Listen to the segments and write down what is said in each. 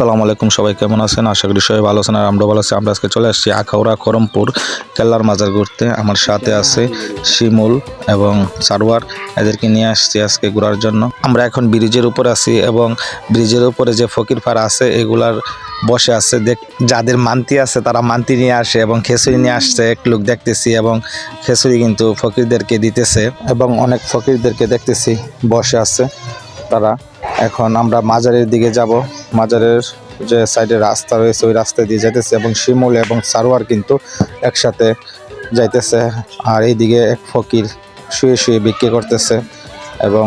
আসসালামু আলাইকুম, সবাই কেমন আছেন? আশা করি সবাই ভালো আছেন আর আমরা ভালো আছি। আমরা আজকে চলে আসছি আখাউড়া করমপুর কেল্লার মাজার ঘুরতে। আমার সাথে আছে শিমুল এবং সারোয়ার। এদেরকে নিয়ে আসছি আজকে ঘোরার জন্য। আমরা এখন ব্রিজের উপরে আছি এবং ব্রিজের উপরে যে ফকির আছে, এগুলার বসে আছে। দেখ, যাদের মান্তি আছে, তারা মান্তি নিয়ে আসে এবং খেসুরি নিয়ে আসছে। এক লোক দেখতেছি এবং খেসুরি কিন্তু ফকিরদেরকে দিতেছে এবং অনেক ফকিরদেরকে দেখতেছি, বসে আছে তারা। এখন আমরা মাজারের দিকে যাব। মাজারের যে সাইডে রাস্তা রয়েছে, ওই রাস্তা দিয়ে যাইতেছে এবং শিমুল এবং সারোয়ার কিন্তু একসাথে যাইতেছে। আর এইদিকে এক ফকির শুয়ে শুয়ে বিক্রি করতেছে এবং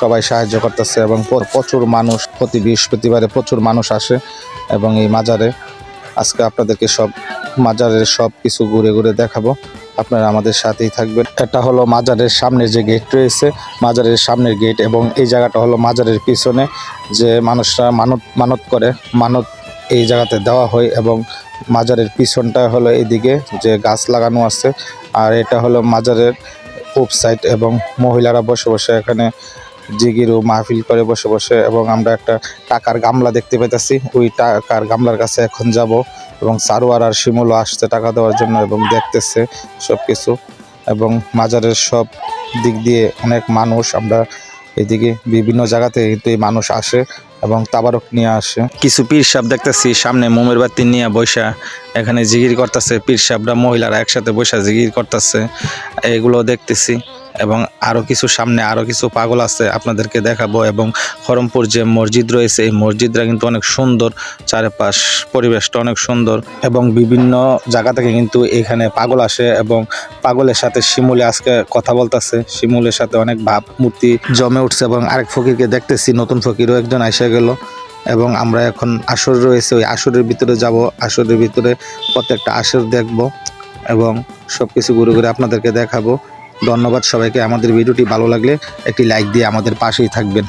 সবাই সাহায্য করতেছে এবং প্রচুর মানুষ, প্রতি বৃহস্পতিবারে প্রচুর মানুষ আসে এবং এই মাজারে আজকে আপনাদেরকে সব, মাজারের সব কিছু ঘুরে ঘুরে দেখাবো। আপনারা আমাদের সাথেই থাকবেন। এটা হলো মাজারের সামনে যে গেট রয়েছে, মাজারের সামনের গেট এবং এই জায়গাটা হলো মাজারের পিছনে যে মানুষরা মানত মানত করে। মানত এই জায়গাতে দেওয়া হয় এবং মাজারের পিছনটা হলো এদিকে যে গাছ লাগানো আছে। আর এটা হলো মাজারের ওয়েবসাইট এবং মহিলারা বসে বসে এখানে জিগির ও মাহফিল করে বসে বসে এবং আমরা একটা টাকার গামলা দেখতে পেতেছি ওই টাকার গামলার কাছে এখন যাব এবং সারোয়ার আর শিমুলও আসছে টাকা দেওয়ার জন্য এবং দেখতেছে সব কিছু এবং মাজারের সব দিক দিয়ে অনেক মানুষ আমরা এদিকে বিভিন্ন জায়গাতে কিন্তু এই মানুষ আসে এবং তাবারক নিয়ে আসে। কিছু পীর সাহেব দেখতেছি, সামনে মোমের বাতি নিয়ে বৈশা এখানে জিগির করতেছে। পীর সাহেবরা মহিলারা একসাথে বৈশা জিগির করতেছে। এগুলো দেখতেছি। এবং আরও কিছু সামনে আরও কিছু পাগল আছে আপনাদেরকে দেখাবো এবং খরমপুর যে মসজিদ রয়েছে, এই মসজিদটা কিন্তু অনেক সুন্দর। চারপাশ পরিবেশটা অনেক সুন্দর এবং বিভিন্ন জায়গা থেকে কিন্তু এখানে পাগল আসে এবং পাগলের সাথে শিমুলে আজকে কথা বলতেছে। শিমুলের সাথে অনেক ভাব মূর্তি জমে উঠছে এবং আরেক ফকিরকে দেখতেছি, নতুন ফকিরও একজন এসে গেল। এবং আমরা এখন আসর রয়েছে, ওই আসরের ভিতরে যাব। আসরের ভিতরে প্রত্যেকটা আসর দেখব এবং সব কিছু ঘুরে ঘুরে আপনাদেরকে দেখাবো। ধন্যবাদ সবাইকে। আমাদের ভিডিওটি ভালো লাগলে একটি লাইক দিয়ে আমাদের পাশেই থাকবেন।